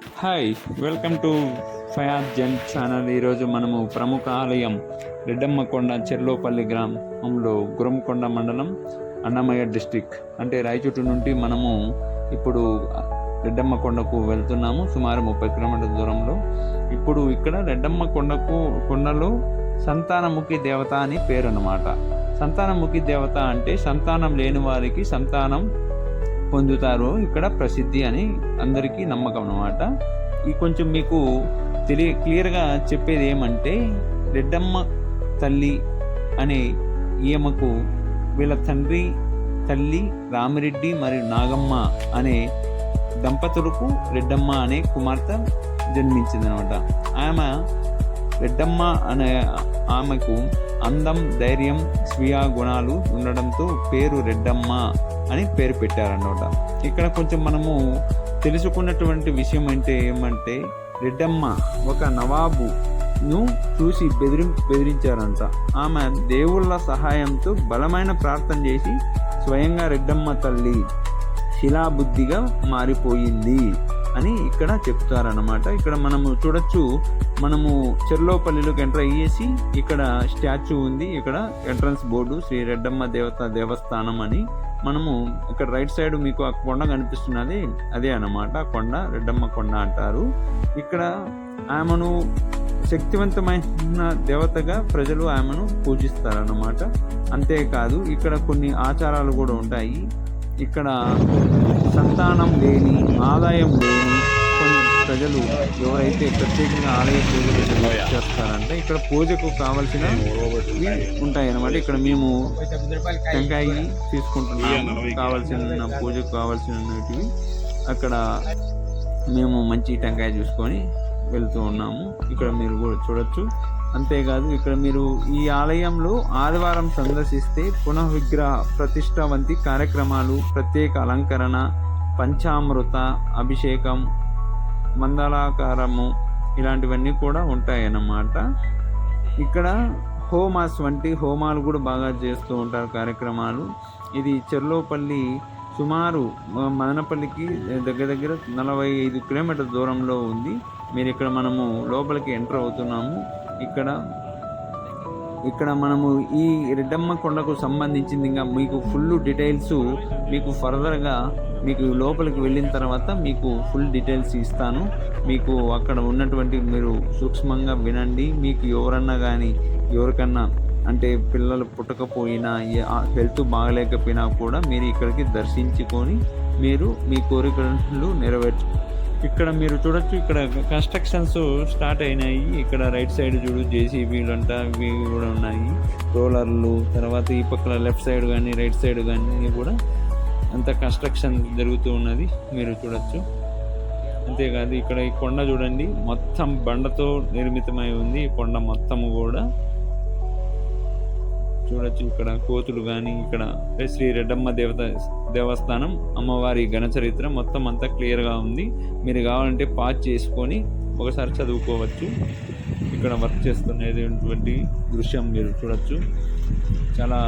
Hi welcome to Fayaz Jan channel ఈరోజు మనము ప్రముఖ ఆలయం రెడ్డమ్మకొండ చెర్లోపల్లి గ్రామంలో గురంకొండ మండలం అన్నమయ్య డిస్టిక్. అంటే రాయచోటు నుండి మనము ఇప్పుడు రెడ్డమ్మ కొండకు వెళ్తున్నాము సుమారు ముప్పై కిలోమీటర్ల దూరంలో. ఇప్పుడు ఇక్కడ రెడ్డమ్మ కొండకు కొండలో సంతానముఖి దేవత అని పేరు అన్నమాట సంతానముఖి దేవత అంటే సంతానం లేని వారికి సంతానం పొందుతారు ఇక్కడ ప్రసిద్ధి అని అందరికీ నమ్మకం అన్నమాట. ఈ కొంచెం మీకు తెలియ క్లియర్గా చెప్పేది ఏమంటే రెడ్డమ్మ తల్లి అనే ఈమెకు వీళ్ళ తండ్రి తల్లి రామిరెడ్డి మరియు నాగమ్మ అనే దంపతులకు రెడ్డమ్మ అనే కుమార్తె జన్మించిందనమాట ఆమె రెడ్డమ్మ అనే ఆమెకు అందం ధైర్యం స్వీయ గుణాలు ఉండడంతో పేరు రెడ్డమ్మ. అని పేరు పెట్టారన్నమాట. ఇక్కడ కొంచెం మనము తెలుసుకున్నటువంటి విషయం అంటే ఏమంటే రెడ్డమ్మ ఒక నవాబును చూసి బెదిరి బెదిరించారంట. ఆమె దేవుళ్ళ సహాయంతో బలమైన ప్రార్థన చేసి స్వయంగా రెడ్డమ్మ తల్లి శిలాబుద్ధిగా మారిపోయింది అని ఇక్కడ చెప్తారనమాట ఇక్కడ మనము చూడొచ్చు మనము చెర్లోపల్లిలోకి ఎంటర్ అయ్యేసి ఇక్కడ స్టాచ్యూ ఉంది. ఇక్కడ ఎంట్రన్స్ బోర్డు శ్రీ రెడ్డమ్మ దేవత దేవస్థానం అని మనము ఇక్కడ రైట్ సైడ్ మీకు ఆ కొండ కనిపిస్తున్నది అదే అన్నమాట. కొండ రెడ్డమ్మ కొండ అంటారు. ఇక్కడ ఆమెను శక్తివంతమైన దేవతగా ప్రజలు ఆమెను పూజిస్తారన్నమాట. అంతేకాదు ఇక్కడ కొన్ని ఆచారాలు కూడా ఉంటాయి. ఇక్కడ సంతానం లేని ఆదాయం లేని ప్రజలు ఎవరైతే ప్రత్యేకంగా ఆలయ పూజలు చేస్తారంటే ఇక్కడ పూజకు కావలసిన ఉంటాయి అన్నమాట ఇక్కడ మేము టెంకాయ తీసుకుంటున్నాము. కావాల్సిన పూజకు కావాల్సినవి. అక్కడ మేము మంచి టెంకాయ చూసుకొని వెళ్తూ ఉన్నాము. ఇక్కడ మీరు కూడా చూడొచ్చు. అంతేకాదు ఇక్కడ మీరు ఈ ఆలయంలో ఆదివారం సందర్శిస్తే పునః విగ్రహ ప్రతిష్ట వంటి కార్యక్రమాలు ప్రత్యేక అలంకరణ పంచామృత అభిషేకం మందలాకారము ఇలాంటివన్నీ కూడా ఉంటాయన్నమాట. ఇక్కడ హోమాస్ వంటి హోమాలు కూడా బాగా చేస్తూ ఉంటారు కార్యక్రమాలు. ఇది చెర్లోపల్లి సుమారు మదనపల్లికి దగ్గర దగ్గర నలభై ఐదు కిలోమీటర్ దూరంలో ఉంది. మీరు ఇక్కడ మనము లోపలికి ఎంటర్ అవుతున్నాము. ఇక్కడ ఇక్కడ మనము ఈ రెడ్డమ్మ కొండకు సంబంధించింది ఇంకా మీకు ఫుల్ డీటెయిల్స్ మీకు ఫర్దర్గా మీకు లోపలికి వెళ్ళిన తర్వాత మీకు ఫుల్ డీటెయిల్స్ ఇస్తాను. మీకు అక్కడ ఉన్నటువంటి మీరు సూక్ష్మంగా వినండి. మీకు ఎవరన్నా కానీ ఎవరికన్నా అంటే పిల్లలు పుట్టకపోయినా హెల్త్ బాగలేకపోయినా కూడా మీరు ఇక్కడికి దర్శించుకొని మీరు మీ కోరికలు నెరవేర్చు ఇక్కడ మీరు చూడొచ్చు ఇక్కడ కన్స్ట్రక్షన్స్ స్టార్ట్ అయినాయి. ఇక్కడ రైట్ సైడ్ చూడు జేసీబీలు అంట ఇవి కూడా ఉన్నాయి. రోలర్లు తర్వాత ఈ పక్కన లెఫ్ట్ సైడ్ కానీ రైట్ సైడ్ కానీ కూడా అంత కన్స్ట్రక్షన్ జరుగుతూ ఉన్నది. మీరు చూడొచ్చు. అంతేకాదు ఇక్కడ ఈ కొండ చూడండి మొత్తం బండతో నిర్మితమై ఉంది. ఈ కొండ మొత్తము కూడా చూడొచ్చు. ఇక్కడ కోతులు కానీ ఇక్కడ శ్రీ రెడ్డమ్మ దేవత దేవస్థానం అమ్మవారి ఘనచరిత్ర మొత్తం అంతా క్లియర్గా ఉంది. మీరు కావాలంటే పాజ్ చేసుకొని ఒకసారి చదువుకోవచ్చు. ఇక్కడ వర్క్ చేస్తున్నటువంటి దృశ్యం మీరు చూడొచ్చు. చాలా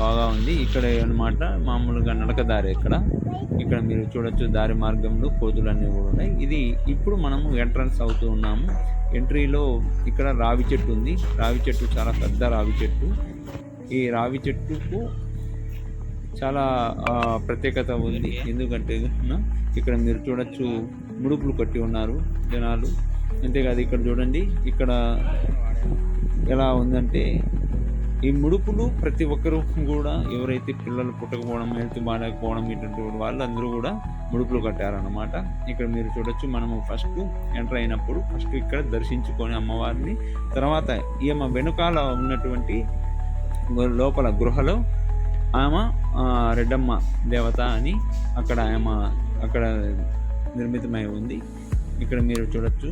బాగా ఉంది. ఇక్కడ అన్నమాట మామూలుగా నడకదారి ఇక్కడ ఇక్కడ మీరు చూడొచ్చు దారి మార్గంలో కోతులు అన్నీ కూడా ఉన్నాయి. ఇది ఇప్పుడు మనము ఎంట్రన్స్ అవుతూ ఉన్నాము. ఎంట్రీలో ఇక్కడ రావి చెట్టు ఉంది. రావి చెట్టు చాలా పెద్ద రావి చెట్టు. ఈ రావి చెట్టుకు చాలా ప్రత్యేకత ఉంది. ఎందుకంటే ఇక్కడ మీరు చూడొచ్చు ముడుపులు కట్టి ఉన్నారు జనాలు. అంతేకాదు ఇక్కడ చూడండి ఇక్కడ ఎలా ఉందంటే ఈ ముడుపులు ప్రతి ఒక్కరూ కూడా ఎవరైతే పిల్లలు పుట్టకపోవడం హెల్త్ బాగాలేకపోవడం ఇటువంటి వాళ్ళు అందరూ కూడా ముడుపులు కట్టారన్నమాట. ఇక్కడ మీరు చూడొచ్చు మనము ఫస్ట్ ఎంటర్ అయినప్పుడు ఫస్ట్ ఇక్కడ దర్శించుకొని అమ్మవారిని తర్వాత ఈమె వెనుకాల ఉన్నటువంటి లోపల గృహలో ఆమె రెడ్డమ్మ దేవత అని అక్కడ ఆమె అక్కడ నిర్మితమై ఉంది. ఇక్కడ మీరు చూడొచ్చు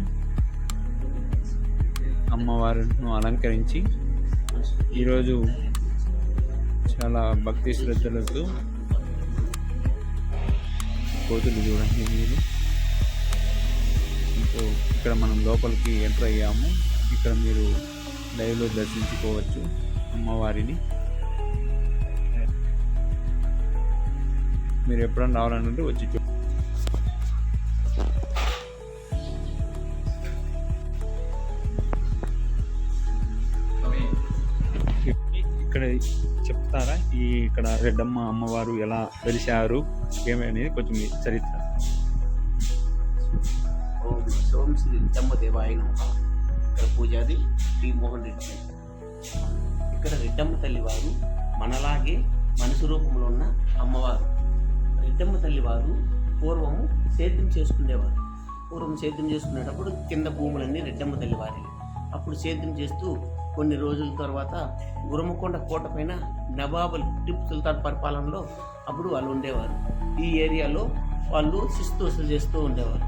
అమ్మవారిని అలంకరించి ఈరోజు చాలా భక్తి శ్రద్ధలతో కోతులు చూడండి మీరు. సో ఇక్కడ మనం లోపలికి ఎంటర్ అయ్యాము. ఇక్కడ మీరు లైవ్లో దర్శించుకోవచ్చు అమ్మవారిని. మీరు ఎప్పుడన్నా రావాలనుకుంటే వచ్చి ఇక్కడ చెప్తారా? ఈ ఇక్కడ రెడ్డమ్మ అమ్మవారు ఎలా వెలిశారు? అనేది కొంచెం మీ చరిత్ర. ఓం శ్రీ రెడ్డమ్మ దేవాయ ఇక్కడ పూజాది శ్రీ మోహన్ రెడ్డి ఇక్కడ రెడ్డమ్మ తల్లి వారు మనలాగే మనిషి రూపంలో ఉన్న అమ్మవారు. రెడ్డమ్మ తల్లి వారు పూర్వము సేద్యం చేసుకునేవారు. పూర్వం సేద్యం చేసుకునేటప్పుడు కింద భూములన్నీ రెడ్డమ్మ తల్లి వారి అప్పుడు సేద్యం చేస్తూ కొన్ని రోజుల తర్వాత గురమకొండ కోట పైన నవాబుల్ టిప్ సుల్తాన్ పరిపాలనలో అప్పుడు వాళ్ళు ఉండేవారు. ఈ ఏరియాలో వాళ్ళు శిస్తు చేస్తూ ఉండేవారు.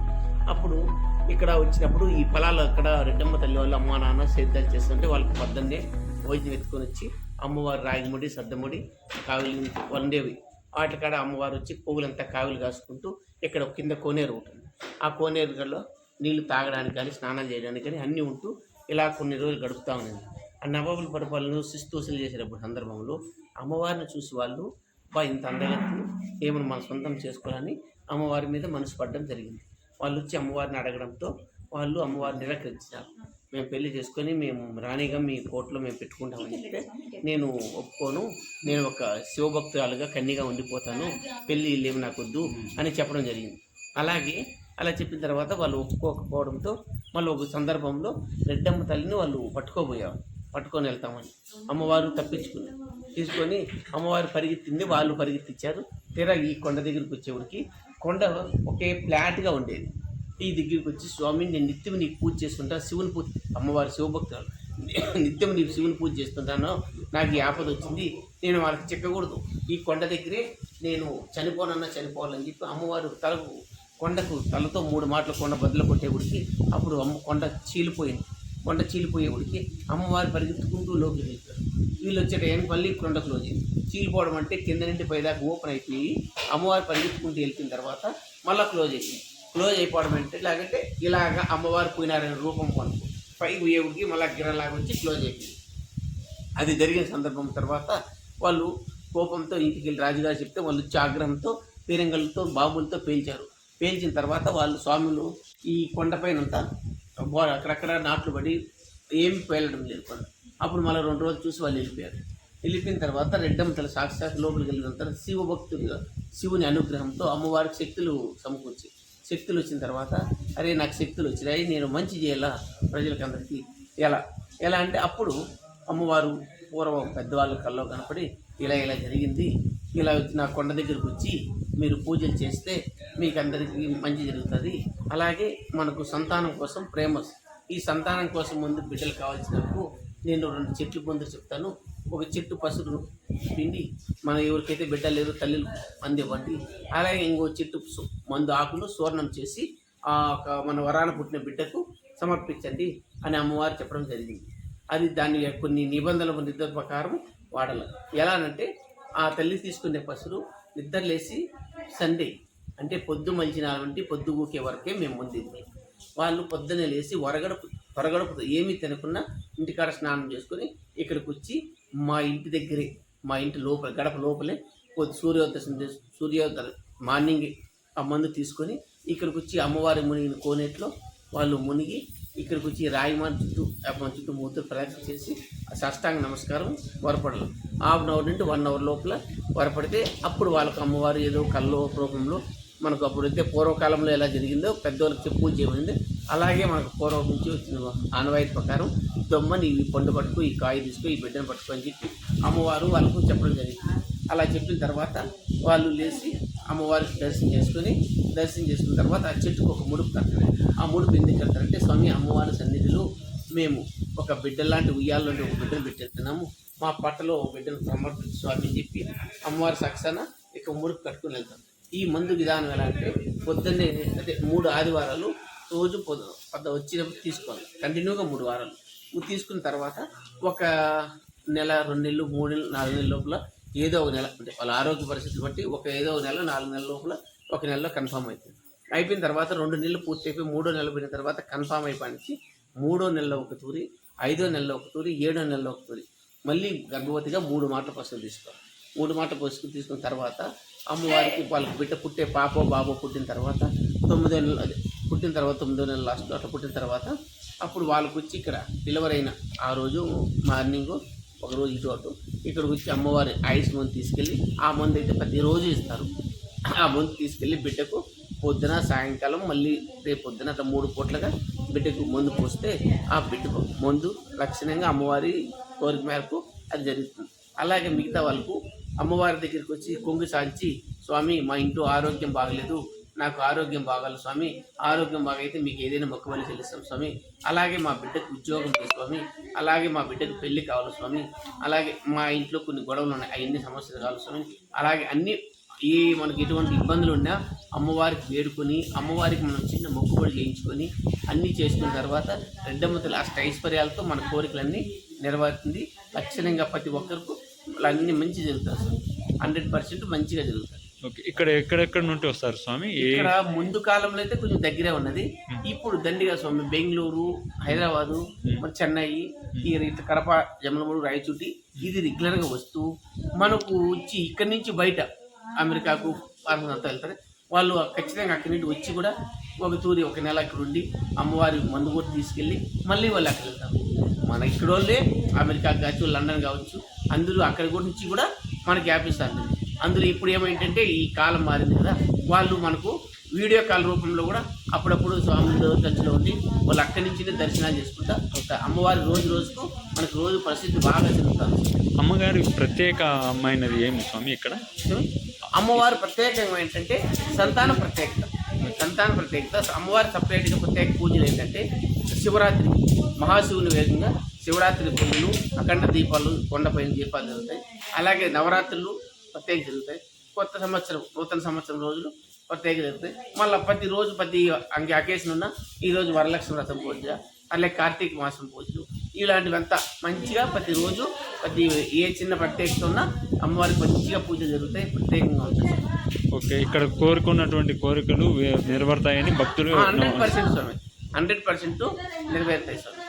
అప్పుడు ఇక్కడ వచ్చినప్పుడు ఈ పొలాలు అక్కడ రెడ్డమ్మ తల్లి వాళ్ళు అమ్మ నాన్న సేద్యాలు చేస్తుంటే వాళ్ళకి పొద్దున్నే భోజనం ఎత్తుకొని వచ్చి అమ్మవారు రాగిముడి సద్దముడి కావిలి వండేవి. వాటి కాడ అమ్మవారు వచ్చి పువ్వులంతా కావిలు కాసుకుంటూ ఇక్కడ కింద కోనేరు ఉంటుంది. ఆ కోనేరులో నీళ్ళు తాగడానికి కానీ స్నానం చేయడానికి కానీ అన్నీ ఉంటూ ఇలా కొన్ని రోజులు గడుపుతా ఉన్నది. ఆ నవాబుల పరిపాలన శిస్తూసలు చేసేటప్పుడు సందర్భంలో అమ్మవారిని చూసి వాళ్ళు బా ఇంత అందగత్తి ఏమైనా మన సొంతం చేసుకోవాలని అమ్మవారి మీద మనసు పడడం జరిగింది. వాళ్ళు వచ్చి అమ్మవారిని అడగడంతో వాళ్ళు అమ్మవారిని నిరాకరించారు. మేము పెళ్ళి చేసుకొని మేము రాణిగా మీ కోర్టులో మేము పెట్టుకుంటామని చెప్తే నేను ఒప్పుకోను నేను ఒక శివభక్తురాలుగా కన్నీగా ఉండిపోతాను పెళ్ళి ఇల్లేమి నాకు వద్దు అని చెప్పడం జరిగింది. అలాగే అలా చెప్పిన తర్వాత వాళ్ళు ఒప్పుకోకపోవడంతో మళ్ళీ ఒక సందర్భంలో రెడ్డమ్మ తల్లిని వాళ్ళు పట్టుకోబోయారు. పట్టుకొని వెళ్తామని. అమ్మవారు తప్పించుకున్నారు తీసుకొని అమ్మవారు పరిగెత్తింది వాళ్ళు పరిగెత్తిచ్చారు. తీరా ఈ కొండ దగ్గరికి వచ్చేవాడికి కొండ ఒకే ఫ్లాట్గా ఉండేది. ఈ దగ్గరికి వచ్చి స్వామి నేను నిత్యం నీకు పూజ చేసుకుంటా శివుని పూజ అమ్మవారి శివభక్తులు నిత్యం నీకు శివుని పూజ చేస్తుంటాను. నాకు ఈ ఆపద వచ్చింది నేను వాళ్ళకి చెక్కకూడదు ఈ కొండ దగ్గరే నేను చనిపోనన్నా చనిపోవాలని చెప్పి అమ్మవారు తలకు కొండకు తలతో మూడు మాటలు కొండ బదులు కొట్టేవాడికి అప్పుడు అమ్మ కొండ చీలిపోయింది. కొండ చీలిపోయేవాడికి అమ్మవారు పరిగెత్తుకుంటూ లోపలికి వెళ్తారు వీళ్ళు వచ్చే టైంకి మళ్ళీ కొండ క్లోజ్ అయింది చీలిపోవడం అంటే కింద నుండి పైదాకా ఓపెన్ అయిపోయి అమ్మవారు పరిగెత్తుకుంటూ వెళ్ళిన తర్వాత మళ్ళీ క్లోజ్ అయింది క్లోజ్ అయిపోవడం అంటే ఇలాగంటే ఇలాగ అమ్మవారు పోయినారనే రూపం కొనుక్కు పైకి ఉడికి మళ్ళీ గిరలాగా వచ్చి క్లోజ్ అయిపోయింది. అది జరిగిన సందర్భం తర్వాత వాళ్ళు కోపంతో ఇంటికి వెళ్ళి రాజుగారు చెప్తే వాళ్ళు వచ్చి ఆగ్రహంతో పీరంగలతో బాబులతో పేల్చారు. పేల్చిన తర్వాత వాళ్ళు స్వాములు ఈ కొండపైనంతా బో- అక్కడక్కడ నాట్లు పడి ఏమి పేలడం లేదు కొండ. అప్పుడు మళ్ళీ రెండు రోజులు చూసి వాళ్ళు వెళ్ళిపోయారు. వెళ్ళిపోయిన తర్వాత రెడ్డమ్మ తల సాక్షాత్ లోపలికి వెళ్ళిన తర్వాత శివభక్తుడిగా శివుని అనుగ్రహంతో అమ్మవారికి శక్తులు సమకూర్చి శక్తులు వచ్చిన తర్వాత అరే నాకు శక్తులు వచ్చినాయి నేను మంచి చేయాలా ప్రజలకి అందరికీ ఎలా? ఎలా అంటే అప్పుడు అమ్మవారు పూర్వం పెద్దవాళ్ళ కల్లో కనపడి ఇలా ఇలా జరిగింది ఇలా వచ్చి నా కొండ దగ్గరికి వచ్చి మీరు పూజలు చేస్తే మీకు అందరికీ మంచి జరుగుతుంది. అలాగే మనకు సంతానం కోసం ప్రేమ. ఈ సంతానం కోసం ముందు బిడ్డలు కావాల్సినప్పుడు నేను రెండు చెట్లు పొందులు చెప్తాను. ఒక చెట్టు పసురు పిండి. మన ఎవరికైతే బిడ్డ లేదో తల్లిలు అందివ్వండి. అలాగే ఇంకో చెట్టు మందు ఆకులు సువర్ణం చేసి ఆ ఒక మన వరాన పుట్టిన బిడ్డకు సమర్పించండి అని అమ్మవారు చెప్పడం జరిగింది. అది దాని కొన్ని నిబంధనల నిద్ర ప్రకారం వాడాలి. ఎలా అంటే ఆ తల్లి తీసుకునే పసులు నిద్రలేసి సండే అంటే పొద్దు మంచిన నుండి పొద్దు ఊకే వరకే మేము ముందు వాళ్ళు పొద్దున్నే లేచి వరగడపు వరగడపు ఏమీ తినకుండా ఇంటికాడ స్నానం చేసుకొని ఇక్కడికి వచ్చి మా ఇంటి దగ్గరే మా ఇంటి లోపల గడప లోపలే కొద్ది సూర్యోదయం చేసి సూర్యోదయం మార్నింగ్ ఆ మందు తీసుకొని ఇక్కడికి వచ్చి అమ్మవారి మునిగిన కోనేట్లో వాళ్ళు మునిగి ఇక్కడికి వచ్చి రాయిమాన్ చుట్టూ మన చుట్టూ మూర్తులు ప్రదక్షిణ చేసి ఆ సాష్టాంగ నమస్కారం వరపడాలి. హాఫ్ అన్ అవర్ నుండి వన్ అవర్ లోపల వరపడితే అప్పుడు వాళ్ళకు అమ్మవారు ఏదో కల్లో రూపంలో మనకు అప్పుడు అయితే పూర్వకాలంలో ఎలా జరిగిందో పెద్దవాళ్ళకి చెప్పు పూజ చేయబడింది అలాగే మనకు పూర్వం నుంచి వచ్చిన ఆనవాయితీ ప్రకారం దొమ్మని ఈ పండు పట్టుకు ఈ కాయ తీసుకో ఈ బిడ్డను పట్టుకో అని చెప్పి అమ్మవారు వాళ్ళకు చెప్పడం జరిగింది. అలా చెప్పిన తర్వాత వాళ్ళు లేచి అమ్మవారికి దర్శనం చేసుకొని దర్శనం చేసుకున్న తర్వాత ఆ చెట్టుకు ఒక ముడుపు కడతారు ఆ ముడుపు ఎందుకు కడతారంటే స్వామి మేము ఒక బిడ్డ లాంటి ఉయ్యాలంటే ఒక బిడ్డను పెట్టేస్తున్నాము. మా పట్టలో ఒక బిడ్డను సమర్పించు స్వామి అని చెప్పి అమ్మవారి సక్సన ఇక ముడుపు కట్టుకుని వెళ్తాం. ఈ మందు విధానం ఎలా అంటే పొద్దున్నే అంటే మూడు ఆదివారాలు రోజు పొద్దు పొద్దు వచ్చినప్పుడు తీసుకోవాలి. కంటిన్యూగా మూడు వారాలు. తీసుకున్న తర్వాత ఒక నెల రెండు నెలలు మూడు నెలలు నాలుగు నెలల లోపల ఏదో ఒక నెల అంటే వాళ్ళ ఆరోగ్య పరిస్థితి బట్టి ఒక ఏదో ఒక నెల నాలుగు నెలల లోపల ఒక నెలలో కన్ఫామ్ అవుతుంది అయిపోయిన తర్వాత రెండు నెలలు పూర్తి అయిపోయి మూడో నెల పోయిన తర్వాత కన్ఫామ్ అయిపోయి మూడో నెలలో ఒక తూరి ఐదో నెలలో ఒక తూరి ఏడో నెలలో ఒక తూరి. మళ్ళీ గర్భవతిగా మూడు మాటల పసుపు తీసుకోవాలి. మూడు మాటల పసుపు తీసుకున్న తర్వాత అమ్మవారికి వాళ్ళకి బిడ్డ పుట్టే పాపో బాబో పుట్టిన తర్వాత తొమ్మిదో నెల అదే పుట్టిన తర్వాత తొమ్మిదో నెలలు లాస్ట్లో అట్లా పుట్టిన తర్వాత అప్పుడు వాళ్ళకి వచ్చి ఇక్కడ డెలివరీ అయిన ఆ రోజు మార్నింగ్ ఒక రోజు ఇటు అటు ఇక్కడికి వచ్చి అమ్మవారి ఐస్ మందు తీసుకెళ్ళి ఆ మందు అయితే ప్రతిరోజు ఇస్తారు. ఆ మందు తీసుకెళ్ళి బిడ్డకు పొద్దున సాయంకాలం మళ్ళీ రేపు పొద్దున అట్లా మూడు పూట్లుగా బిడ్డకు మందు పోస్తే ఆ బిడ్డకు మందు లక్షణంగా అమ్మవారి కోరిక మేరకు అది జరుగుతుంది. అలాగే మిగతా వాళ్ళకు అమ్మవారి దగ్గరికి వచ్చి కొంగు సాంచి స్వామి మా ఇంట్లో ఆరోగ్యం బాగలేదు నాకు ఆరోగ్యం బాగాలి స్వామి ఆరోగ్యం బాగైతే మీకు ఏదైనా మొక్కబలి చెల్లిస్తాం స్వామి అలాగే మా బిడ్డకు ఉద్యోగం స్వామి అలాగే మా బిడ్డకు పెళ్ళి కావాలి స్వామి అలాగే మా ఇంట్లో కొన్ని గొడవలు ఉన్నాయి అవన్నీ సమస్యలు కావాలి స్వామి అలాగే అన్ని ఈ మనకి ఎటువంటి ఇబ్బందులు ఉన్నా అమ్మవారికి వేడుకొని అమ్మవారికి మనం చిన్న మొక్కుబడి చేయించుకొని అన్నీ చేసుకున్న తర్వాత రెడ్డమ్మతుల అష్ట ఐశ్వర్యాలతో మన కోరికలన్నీ నెరవేరుతుంది. లక్షణంగా ప్రతి ఒక్కరికి అన్నీ మంచి జరుగుతాయి స్వామి హండ్రెడ్ పర్సెంట్ మంచిగా జరుగుతాయి. ఓకే ఇక్కడ ఎక్కడెక్కడ నుండి వస్తారు స్వామి? ఏ ఇక్కడ ముందు కాలంలో అయితే కొంచెం దగ్గరే ఉన్నది. ఇప్పుడు దండిగా స్వామి బెంగళూరు హైదరాబాదు మరి చెన్నై ఈ కడప జమలమూడు రాయచూటి ఇది రెగ్యులర్గా వస్తూ మనకు వచ్చి ఇక్కడి నుంచి బయట అమెరికాకు భారత అంతా వెళ్తారు. వాళ్ళు ఖచ్చితంగా అక్కడి నుండి వచ్చి కూడా ఒక తూరి ఒక నెల అక్కడ ఉండి అమ్మవారి మందు కూడా తీసుకెళ్ళి మళ్ళీ వాళ్ళు అక్కడ వెళ్తారు. మన ఇక్కడ వాళ్ళే అమెరికా కావచ్చు లండన్ కావచ్చు అందరూ అక్కడి కూడా నుంచి కూడా మనకి వ్యాపిస్తారు అందులో ఇప్పుడు ఏమైందంటే ఈ కాలం మారింది కదా. వాళ్ళు మనకు వీడియో కాల్ రూపంలో కూడా అప్పుడప్పుడు స్వామి టచ్లో ఉండి వాళ్ళు అక్కడి నుంచి దర్శనాలు చేసుకుంటా అమ్మవారి రోజు రోజుకు మనకు రోజు పరిస్థితి బాగా జరుగుతుంది. అమ్మగారి ప్రత్యేక అమ్మాయినది ఏమి స్వామి ఇక్కడ? అమ్మవారు ప్రత్యేకంగా ఏంటంటే సంతాన ప్రత్యేకత. సంతాన ప్రత్యేకత. అమ్మవారి సపరేట్గా ప్రత్యేక పూజలు ఏంటంటే శివరాత్రి మహాశివుని వేగంగా శివరాత్రి పూజలు అఖండ దీపాలు కొండపైన దీపాలు జరుగుతాయి. అలాగే నవరాత్రులు ప్రత్యేక జరుగుతాయి. కొత్త సంవత్సరం నూతన సంవత్సరం రోజులు ప్రత్యేక జరుగుతాయి. మళ్ళీ ప్రతి రోజు ప్రతి అంగే అకేషన్ ఉన్న ఈరోజు వరలక్ష్మి వ్రతం పూజ అలాగే కార్తీక మాసం పూజలు ఇలాంటివంతా మంచిగా ప్రతిరోజు ప్రతి ఏ చిన్న ప్రత్యేకత ఉన్నా అమ్మవారికి మంచిగా పూజ జరుగుతాయి ప్రత్యేకంగా ఉంటుంది. ఓకే ఇక్కడ కోరుకున్నటువంటి కోరికలు నెరవేరుతాయని భక్తులు హండ్రెడ్ పర్సెంట్ స్వామి. హండ్రెడ్ పర్సెంట్ నెరవేరుతాయి స్వామి.